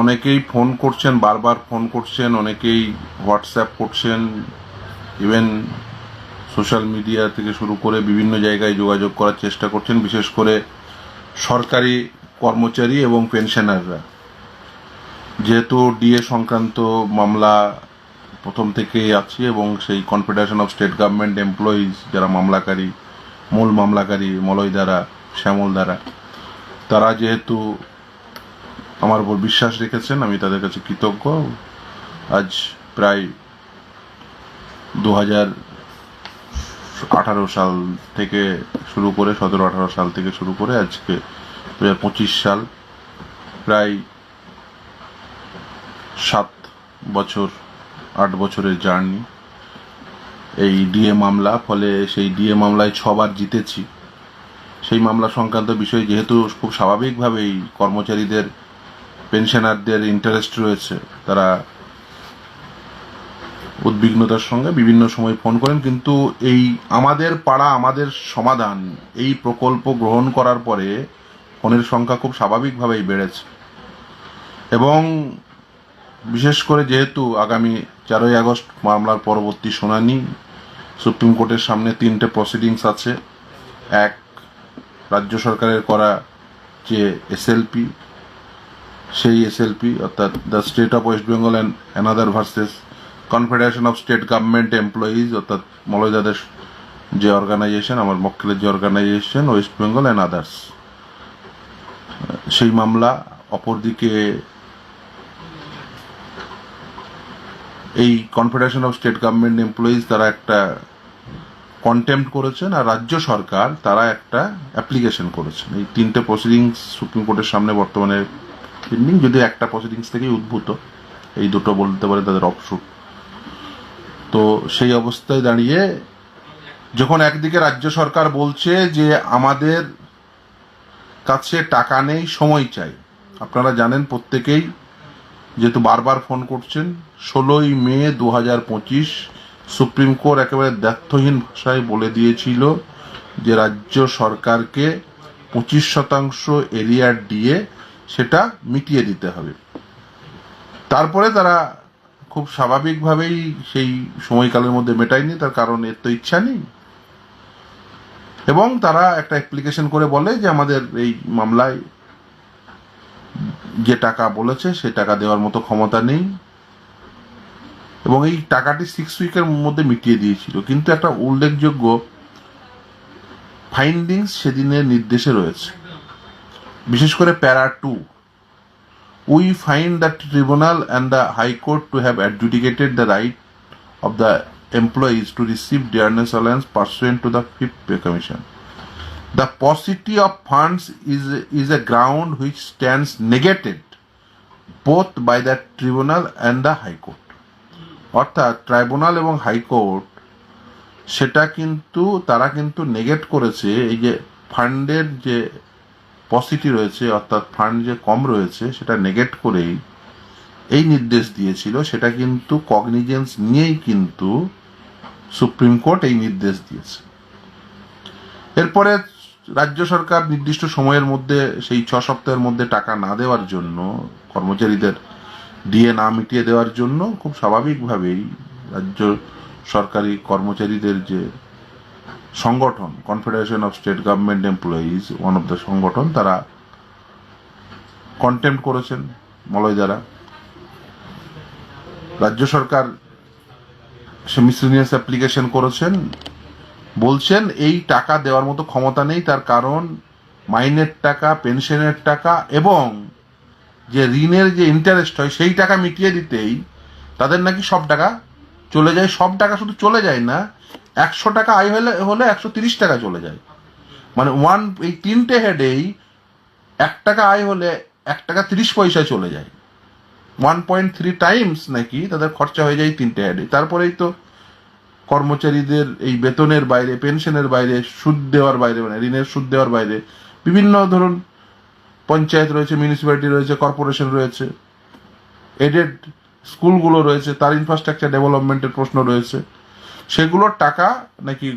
অনেকেই ফোন করছেন, বারবার ফোন করছেন, অনেকেই হোয়াটসঅ্যাপ করছেন, ইভেন সোশ্যাল মিডিয়া থেকে শুরু করে বিভিন্ন জায়গায় যোগাযোগ করার চেষ্টা করছেন, বিশেষ করে সরকারি কর্মচারী এবং পেনশনাররা। যেহেতু ডিএ সংক্রান্ত মামলা প্রথম থেকেই আছে এবং সেই confederation of state government employees যারা মামলাকারী, মূল মামলাকারী মলয় দ্বারা, শ্যামল দ্বারা, তারা যেহেতু আমার উপর বিশ্বাস রেখেছেন, আমি তাদের কাছে কৃতজ্ঞ। আজ প্রায় দু হাজার আঠারো সাল থেকে শুরু করে, সতেরো, আঠারো সাল থেকে শুরু করে আজকে দু হাজার পঁচিশ সাল প্রায় সাত বছর, আট বছরের জার্নি। এই ডিএ মামলা, ফলে সেই ডিএ মামলায় ছবার জিতেছি। সেই মামলা সংক্রান্ত বিষয় যেহেতু খুব স্বাভাবিকভাবেই কর্মচারীদের পেনশনারদের ইন্টারেস্ট রয়েছে, তারা উদ্বিগ্নতার সঙ্গে বিভিন্ন সময় ফোন করেন, কিন্তু এই আমাদের পাড়া, আমাদের সমাধান, এই প্রকল্প গ্রহণ করার পরে ফোনের সংখ্যা খুব স্বাভাবিকভাবেই বেড়েছে। এবং বিশেষ করে যেহেতু আগামী চারই আগস্ট মামলার পরবর্তী শুনানি, সুপ্রিম কোর্টের সামনে তিনটে প্রসিডিংস আছে। এক, রাজ্য সরকারের করা যে এসএলপি সেই এসএলপি অর্থাৎ the state of West Bengal and another versus confederation of state government employees অর্থাৎ মলয়দাদের যে অর্গানাইজেশন আমার মক্কেলের যে organisation West Bengal and others সেই মামলা অপরদিকে এই confederation of state government employees তারা একটা কন্টেম্প করেছেন আর রাজ্য সরকার তারা একটা অ্যাপ্লিকেশন করেছেন। এই তিনটে প্রসিডিংস সুপ্রিম কোর্টের সামনে বর্তমানে পেন্ডিং যদি একটা প্রসিডিংস থেকেই উদ্ভূত, এই দুটো বলতে পারে তাদের অপশুট তো সেই অবস্থায় দাঁড়িয়ে যখন একদিকে রাজ্য সরকার বলছে যে আমাদের কাছে টাকা নেই, সময় চাই। আপনারা জানেন প্রত্যেকেই, যেহেতু বারবার ফোন করছেন, ষোলোই মে দু হাজার পঁচিশ সুপ্রিম কোর্ট একেবারে দ্ব্যর্থহীন ভাষায় বলে দিয়েছিল যে রাজ্য সরকারকে পঁচিশ শতাংশ এরিয়ার দিয়ে সেটা মিটিয়ে দিতে হবে। তারপরে তারা খুব স্বাভাবিকভাবেই সেই সময়কালের মধ্যে মেটায়নি, তার কারণ এর তো ইচ্ছা নেই। এবং তারা একটা অ্যাপ্লিকেশন করে বলে যে আমাদের এই মামলায় যে টাকা বলেছে সে টাকা দেওয়ার মতো ক্ষমতা নেই। এবং এই টাকাটি সিক্স উইকের মধ্যে মিটিয়ে দিয়েছিল। কিন্তু একটা উল্লেখযোগ্য ফাইন্ডিংস সেদিনের নির্দেশে রয়েছে। বিশেষ করে para two. We find the tribunal and the high court to have adjudicated the right of the employees to receive dearness allowance pursuant to the fifth pay commission the paucity of funds is is a ground which stands negated both by the tribunal and the high court অর্থাৎ tribunal এবং high court সেটা কিন্তু, তারা কিন্তু নেগেট করেছে এই যে ফান্ডের যে পসিটি রয়েছে, অর্থাৎ ফান্ড যে কম রয়েছে, সেটা নেগেট করেই এই নির্দেশ দিয়েছিল। সেটা কিন্তু কগনিজেন্স নিয়েই কিন্তু সুপ্রিম কোর্ট এই নির্দেশ দিয়েছে। এরপরে রাজ্য সরকার নির্দিষ্ট সময়ের মধ্যে, সেই ছ সপ্তাহের মধ্যে টাকা না দেওয়ার জন্য, কর্মচারীদের ডিএ না মিটিয়ে দেওয়ার জন্য খুব স্বাভাবিকভাবেই রাজ্য সরকারি কর্মচারীদের যে সংগঠন confederation of state government employees one of the সংগঠন তারা কন্টেম্প করেছেন মলয় দ্বারা রাজ্য সরকার সে মিসলিনিয়াস অ্যাপ্লিকেশন করেছেন, বলছেন এই টাকা দেওয়ার মতো ক্ষমতা নেই, তার কারণ মাইনের টাকা পেনশনের টাকা এবং যে ঋণের যে ইন্টারেস্ট হয় সেই টাকা মিটিয়ে দিতেই তাদের নাকি সব টাকা চলে যায়, সব টাকা শুধু চলে যায় না একশো টাকা আয় হলে হলে একশো তিরিশ টাকা চলে যায়। মানে ওয়ান এই তিনটে হেডেই এক টাকা আয় হলে এক টাকা তিরিশ পয়সায় চলে যায়। ওয়ান পয়েন্ট থ্রি টাইমস নাকি তাদের খরচা হয়ে যায় তিনটে হেডে তারপরেই তো কর্মচারীদের এই বেতনের বাইরে পেনশনের বাইরে, সুদ দেওয়ার বাইরে মানে ঋণের সুদ দেওয়ার বাইরে বিভিন্ন ধরুন পঞ্চায়েত রয়েছে মিউনিসিপ্যালিটি রয়েছে কর্পোরেশন রয়েছে এডেড স্কুলগুলো রয়েছে, তার ইনফ্রাস্ট্রাকচার ডেভেলপমেন্টের প্রশ্ন রয়েছে। সেগুলোর টাকা নাকি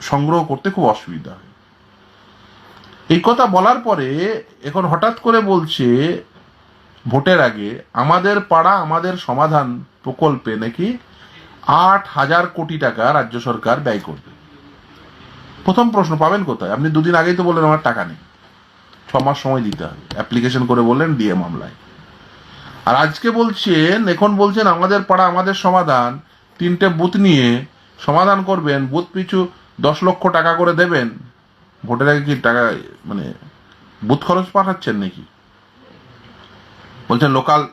সংগ্রহ করতে খুব অসুবিধা হয়। এই কথা বলার পরে এখন হঠাৎ করে বলছে, ভোটের আগে আমাদের পাড়া, আমাদের সমাধান প্রকল্পে নাকি আট হাজার কোটি টাকা রাজ্য সরকার ব্যয় করবে। প্রথম প্রশ্ন, পাবেন কোথায়? আপনি দুদিন আগেই তো বললেন আমার টাকা নেই। ছ মাস সময় দিতে হবে। অ্যাপ্লিকেশন করে বললেন ডিএ মামলায় আর আজকে বলছেন, এখন বলছেন আমাদের পাড়া, আমাদের সমাধান তিনটে বুথ নিয়ে সমাধান করবেন, বুথ পিছু দশ লক্ষ টাকা করে দেবেন। ভোটের আগে কি টাকা মানে বুথ খরচ পাঠাচ্ছেন নাকি? বলছেন লোকাল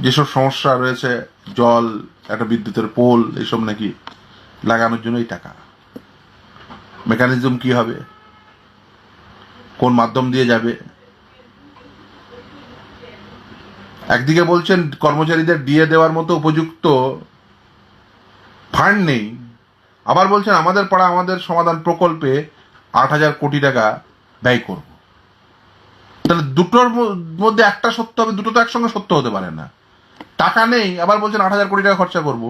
যেসব সমস্যা রয়েছে, জল, একটা বিদ্যুতের পোল এইসব নাকি লাগানোর জন্যই টাকা। মেকানিজম কি হবে? কোন মাধ্যম দিয়ে যাবে? একদিকে বলছেন কর্মচারীদের ডিএ দেওয়ার মতো উপযুক্ত ফান্ড নেই, আবার বলছেন আমাদের পাড়া আমাদের সমাধান প্রকল্পে আট হাজার কোটি টাকা ব্যয় করব। তাহলে দুটোর মধ্যে একটা সত্য হবে, দুটো তো একসঙ্গে সত্য হতে পারে না। টাকা নেই, আবার বলছেন আট হাজার কোটি টাকা খরচা করব।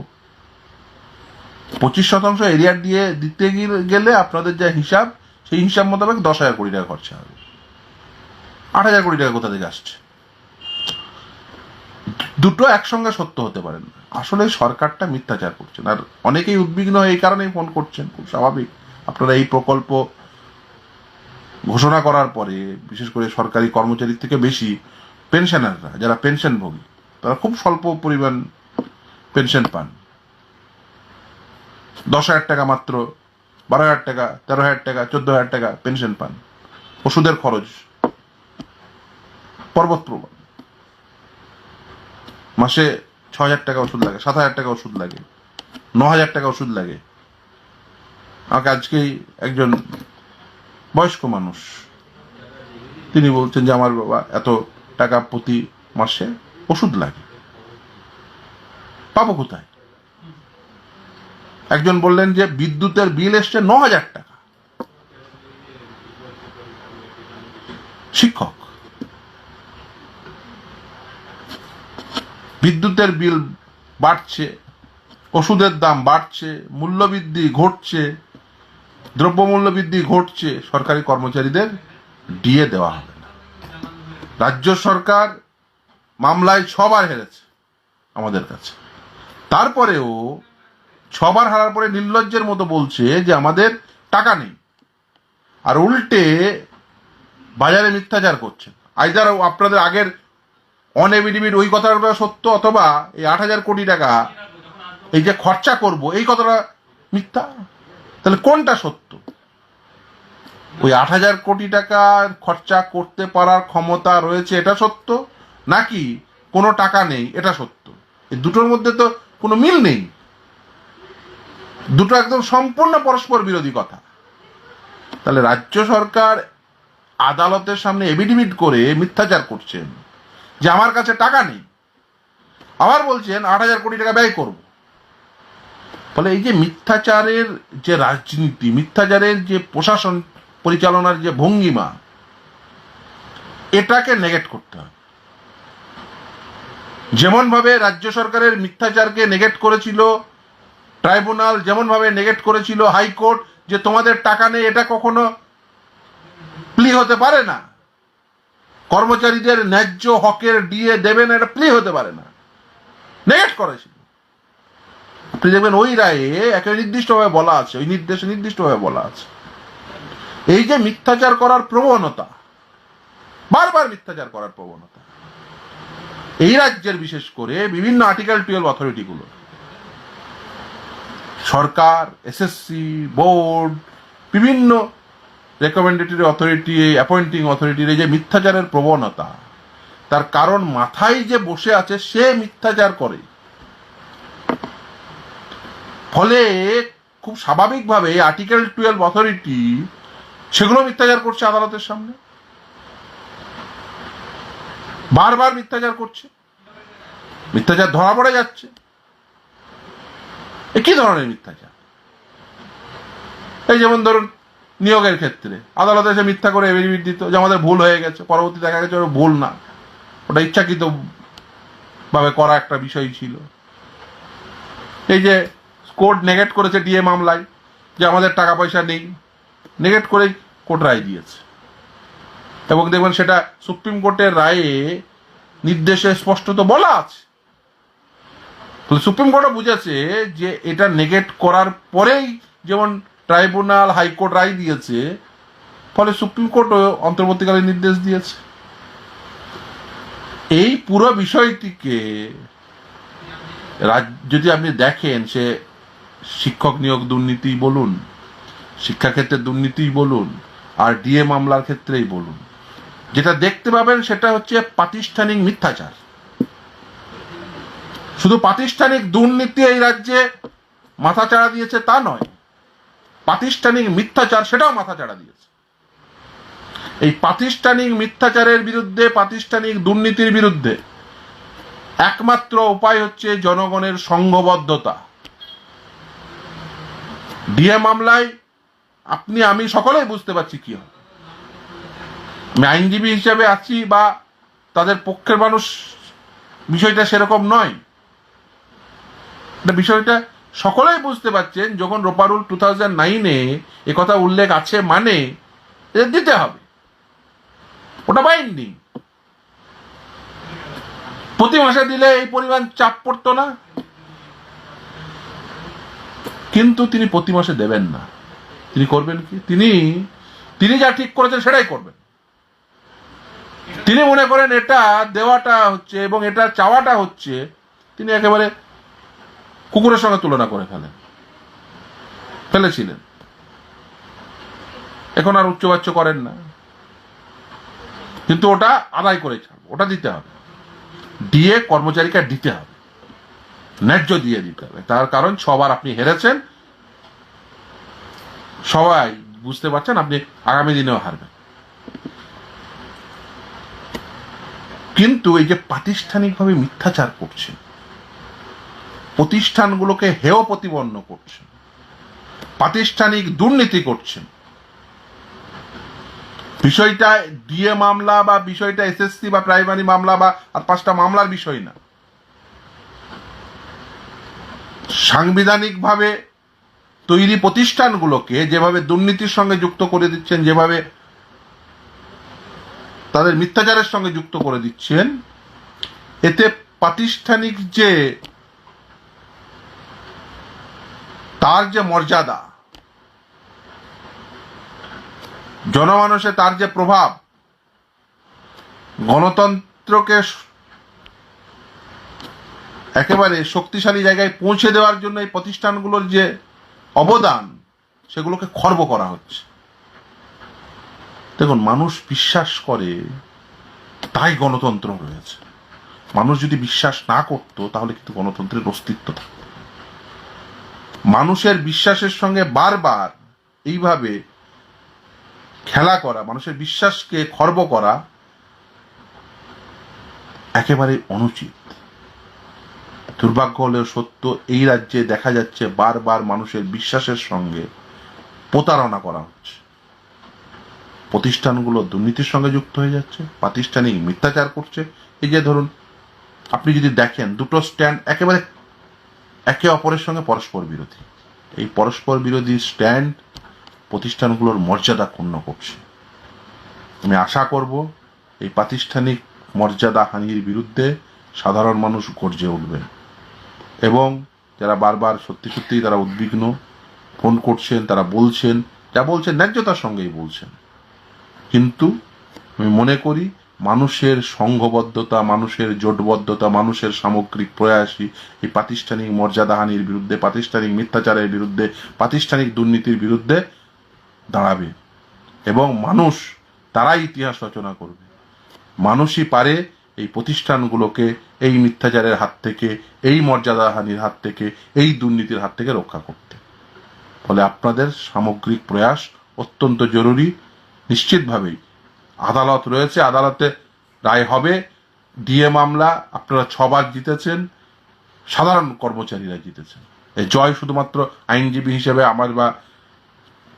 পঁচিশ শতাংশ এরিয়া দিয়ে দিতে গেলে আপনাদের যা হিসাব, সেই হিসাব মোতাবেক দশ হাজার কোটি টাকা খরচা হবে। আট হাজার কোটি টাকা কোথা থেকে আসছে? দুটো একসঙ্গে সত্য হতে পারে না। আসলে সরকারটা মিথ্যাচার করছেন। আর অনেকেই উদ্বিগ্ন হয়ে এই কারণেই ফোন করছেন, খুব স্বাভাবিক। আপনারা এই প্রকল্প ঘোষণা করার পরে, বিশেষ করে সরকারি কর্মচারীর থেকে বেশি পেনশনাররা, যারা পেনশনভোগী, তারা খুব স্বল্প পরিমাণ পেনশন পান। দশ হাজার টাকা মাত্র, বারো হাজার টাকা, তেরো হাজার টাকা, চোদ্দ হাজার টাকা পেনশন পান। ওষুধের খরচ, পর্বত প্রমাণ মাসে ছ হাজার টাকা ওষুধ লাগে সাত হাজার টাকা ওষুধ লাগে ন হাজার টাকা ওষুধ লাগে। আমাকে আজকেই একজন বয়স্ক মানুষ, তিনি বলছেন যে, আমার বাবা এত টাকা প্রতি মাসে ওষুধ লাগে। পাবো কোথায়? একজন বললেন যে, বিদ্যুতের বিল এসছে ন হাজার টাকা। শিক্ষক বিদ্যুতের বিল বাড়ছে, ওষুধের দাম বাড়ছে, মূল্যবৃদ্ধি ঘটছে দ্রব্যমূল্য বৃদ্ধি ঘটছে, সরকারি কর্মচারীদের ডিএ দেওয়া হবে না। রাজ্য সরকার মামলায় ছবার হেরেছে আমাদের কাছে। তারপরেও ছবার হারার পরে নির্লজ্জের মতো বলছে যে আমাদের টাকা নেই। আর উল্টে বাজারে মিথ্যাচার করছেন আইদার আপনাদের আগের অন ওই কথাটা সত্য অথবা এই আট হাজার কোটি টাকা এই যে খরচা করব, এই কথাটা মিথ্যা? তাহলে কোনটা সত্য? ওই আট হাজার কোটি টাকা খরচা করতে পারার ক্ষমতা রয়েছে, এটা সত্য? নাকি কোনো টাকা নেই, এটা সত্য? এই দুটোর মধ্যে তো কোনো মিল নেই। দুটো একদম সম্পূর্ণ পরস্পর বিরোধী কথা। তাহলে রাজ্য সরকার আদালতের সামনে এভিডিভিট করে মিথ্যাচার করছেন। যে আমার কাছে টাকা নেই, আবার বলছেন আট হাজার কোটি টাকা ব্যয় করব। ফলে এই যে মিথ্যাচারের যে রাজনীতি, মিথ্যাচারের যে প্রশাসন পরিচালনার যে ভঙ্গিমা, এটাকে নেগেট করতে হবে। যেমনভাবে রাজ্য সরকারের মিথ্যাচারকে নেগেট করেছিল, ট্রাইব্যুনাল যেমনভাবে নেগেট করেছিল হাইকোর্ট, যে তোমাদের টাকা নেই, এটা কখনো প্লি হতে পারে না। কর্মচারীদের ন্যায্য হকের ডিএ দেবেন এটা প্লি হতে পারে না। নেগেট করেছিল আপনি দেখবেন ওই রায়ে একে নির্দিষ্টভাবে বলা আছে, ওই নির্দেশে নির্দিষ্টভাবে বলা আছে। এই যে মিথ্যাচার করার প্রবণতা, বারবার মিথ্যাচার করার প্রবণতা, এই রাজ্যের বিশেষ করে বিভিন্ন আর্টিকেল টুয়েলভ অথরিটিগুলো সরকার এসএসসি বোর্ড বিভিন্ন রেকমেন্ডেটরি অথরিটি অ্যাপয়েন্টিং অথরিটির এই যে মিথ্যাচারের প্রবণতা, তার কারণ মাথায় যে বসে আছে সে মিথ্যাচার করে। ফলে খুব স্বাভাবিকভাবে আর্টিকেল টুয়েলভ অথরিটি সেগুলো মিথ্যাচার করছে আদালতের সামনে। বারবার মিথ্যাচার করছে। মিথ্যাচার ধরা পড়ে যাচ্ছে। কি ধরনের মিথ্যাচার? এই যেমন ধরুন নিয়োগের ক্ষেত্রে। আদালতে এসে মিথ্যা করে এভিডেভিট দিত যে আমাদের ভুল হয়ে গেছে, পরবর্তী দেখা গেছে ওটা ভুল না। ওটা ইচ্ছাকৃত ভাবে করা একটা বিষয় ছিল। এই যে কোর্ট নেগেট করেছে ডিএ মামলায় যে আমাদের টাকা পয়সা নেই, নেগেট করেই কোর্ট রায় দিয়েছে। এবং দেখবেন সেটা সুপ্রিম কোর্টের রায়ে নির্দেশে স্পষ্টত বলা আছে। সুপ্রিম কোর্টও বুঝেছে যে এটা নেগেট করার পরেই যেমন ট্রাইব্যুনাল হাইকোর্ট রায় দিয়েছে, ফলে সুপ্রিম কোর্টও অন্তর্বর্তীকালীন নির্দেশ দিয়েছে। এই পুরো বিষয়টিকে যদি আপনি দেখেন, সে শিক্ষক নিয়োগ দুর্নীতি বলুন, শিক্ষাক্ষেত্রে দুর্নীতি বলুন, আর ডিএ মামলার ক্ষেত্রেই বলুন, যেটা দেখতে পাবেন সেটা হচ্ছে প্রাতিষ্ঠানিক মিথ্যাচার। শুধু প্রাতিষ্ঠানিক দুর্নীতি এই রাজ্যে মাথা চাড়া দিয়েছে তা নয় প্রাতিষ্ঠানিক মিথ্যাচার সেটাও মাথা চাড়া দিয়েছে। এই প্রাতিষ্ঠানিক মিথ্যাচারের বিরুদ্ধে প্রাতিষ্ঠানিক দুর্নীতির বিরুদ্ধে একমাত্র উপায় হচ্ছে জনগণের সংঘবদ্ধতা ডিএ মামলায় আপনি, আমি সকলেই বুঝতে পারছি কি আমি আইনজীবী হিসেবে আছি বা তাদের পক্ষের মানুষ, বিষয়টা সেরকম নয়। বিষয়টা সকলেই বুঝতে পারছেন, যখন রোপারুল টু থাউজেন্ড নাইনে কথা উল্লেখ আছে মানে এদের দিতে হবে। ওটা বাইন্ডিং প্রতি মাসে দিলে এই পরিমাণ চাপ পড়তো না। কিন্তু তিনি প্রতি মাসে দেবেন না। তিনি করবেন কি? তিনি তিনি যা ঠিক করেছেন সেটাই করবেন। তিনি মনে করেন এটা দেওয়াটা হচ্ছে এবং এটা চাওয়াটা হচ্ছে, তিনি একেবারে কুকুরের সঙ্গে তুলনা করে ফেলেন ফেলেছিলেন। এখন আর উচ্চবাচ্য করেন না। কিন্তু ওটা আদায় করে ছাড়ব, ওটা দিতে হবে। দিয়ে কর্মচারীকে দিতে হবে। ন্যায্য দিয়ে দিতে হবে। তার কারণ সবার আপনি হেরেছেন, সবাই বুঝতে পারছেন, আপনি আগামী দিনেও হারবেন। কিন্তু এই যে প্রাতিষ্ঠানিকভাবে মিথ্যাচার করছেন প্রতিষ্ঠানগুলোকে হেয় প্রতিপন্ন করছেন, প্রাতিষ্ঠানিক দুর্নীতি করছেন। বিষয়টা ডিএ মামলা বা বিষয়টা এসএসসি বা প্রাইমারি মামলা বা আর পাঁচটা মামলার বিষয় না। সাংবিধানিকভাবে তৈরি প্রতিষ্ঠানগুলোকে যেভাবে দুর্নীতির সঙ্গে যুক্ত করে দিচ্ছেন, যেভাবে তাদের মিথ্যাচারের সঙ্গে যুক্ত করে দিচ্ছেন, এতে প্রাতিষ্ঠানিক যে তার যে মর্যাদা জনমানসে তার যে প্রভাব, গণতন্ত্রকে একেবারে শক্তিশালী জায়গায় পৌঁছে দেওয়ার জন্য এই প্রতিষ্ঠানগুলোর যে অবদান, সেগুলোকে খর্ব করা হচ্ছে দেখুন, মানুষ বিশ্বাস করে, তাই গণতন্ত্র রয়েছে মানুষ যদি বিশ্বাস না করতো, তাহলে কিন্তু গণতন্ত্রের অস্তিত্ব থাকতো। মানুষের বিশ্বাসের সঙ্গে বারবার এইভাবে খেলা করা, মানুষের বিশ্বাসকে খর্ব করা একেবারে অনুচিত। দুর্ভাগ্য হলেও সত্য, এই রাজ্যে দেখা যাচ্ছে বারবার মানুষের বিশ্বাসের সঙ্গে প্রতারণা করা হচ্ছে। প্রতিষ্ঠানগুলো দুর্নীতির সঙ্গে যুক্ত হয়ে যাচ্ছে, প্রাতিষ্ঠানিক মিথ্যাচার করছে। এই যে ধরুন, আপনি যদি দেখেন, দুটো স্ট্যান্ড একেবারে একে অপরের সঙ্গে পরস্পর বিরোধী। এই পরস্পর বিরোধী স্ট্যান্ড প্রতিষ্ঠানগুলোর মর্যাদা ক্ষুণ্ণ করছে। আমি আশা করব এই প্রাতিষ্ঠানিক মর্যাদা হানির বিরুদ্ধে সাধারণ মানুষ গর্জে উঠবে এবং যারা বারবার সত্যি সত্যিই তারা উদ্বিগ্ন, ফোন করছেন, তারা বলছেন, যা বলছেন, ন্যায্যতার সঙ্গেই বলছেন। কিন্তু আমি মনে করি মানুষের সংঘবদ্ধতা মানুষের জোটবদ্ধতা, মানুষের সামগ্রিক প্রয়াসই এই প্রাতিষ্ঠানিক মর্যাদাহানির বিরুদ্ধে প্রাতিষ্ঠানিক মিথ্যাচারের বিরুদ্ধে প্রাতিষ্ঠানিক দুর্নীতির বিরুদ্ধে দাঁড়াবে। এবং মানুষ তারাই ইতিহাস রচনা করবে। মানুষই পারে এই প্রতিষ্ঠানগুলোকে, এই মিথ্যাচারের হাত থেকে, এই মর্যাদাহানির হাত থেকে, এই দুর্নীতির হাত থেকে রক্ষা করতে। ফলে আপনাদের সামগ্রিক প্রয়াস অত্যন্ত জরুরি। নিশ্চিতভাবেই আদালত রয়েছে, আদালতে রায় হবে। ডিএ মামলা, আপনারা ছবার জিতেছেন। সাধারণ কর্মচারীরা জিতেছেন। এই জয় শুধুমাত্র আইনজীবী হিসেবে আমার বা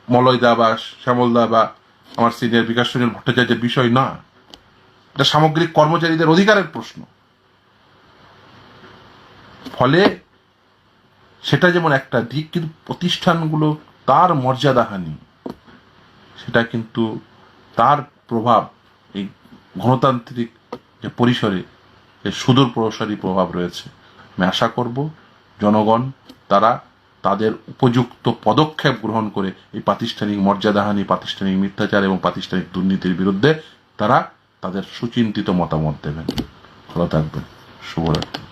মলয়দা বা শ্যামলদা বা আমার সিনিয়র বিকাশ রঞ্জন ভট্টাচার্যের বিষয় না। এটা সামগ্রিক কর্মচারীদের অধিকারের প্রশ্ন। ফলে সেটা যেমন একটা দিক, কিন্তু প্রতিষ্ঠানগুলো তার মর্যাদাহানি সেটা কিন্তু তার প্রভাব, এই গণতান্ত্রিক যে পরিসরে এর সুদূর প্রসারী প্রভাব রয়েছে। আমি আশা করব জনগণ তারা তাদের উপযুক্ত পদক্ষেপ গ্রহণ করে এই প্রাতিষ্ঠানিক মর্যাদাহানি প্রাতিষ্ঠানিক মিথ্যাচার এবং প্রাতিষ্ঠানিক দুর্নীতির বিরুদ্ধে তারা তাদের সুচিন্তিত মতামত দেবেন। ভালো থাকবেন। শুভরাত্রি।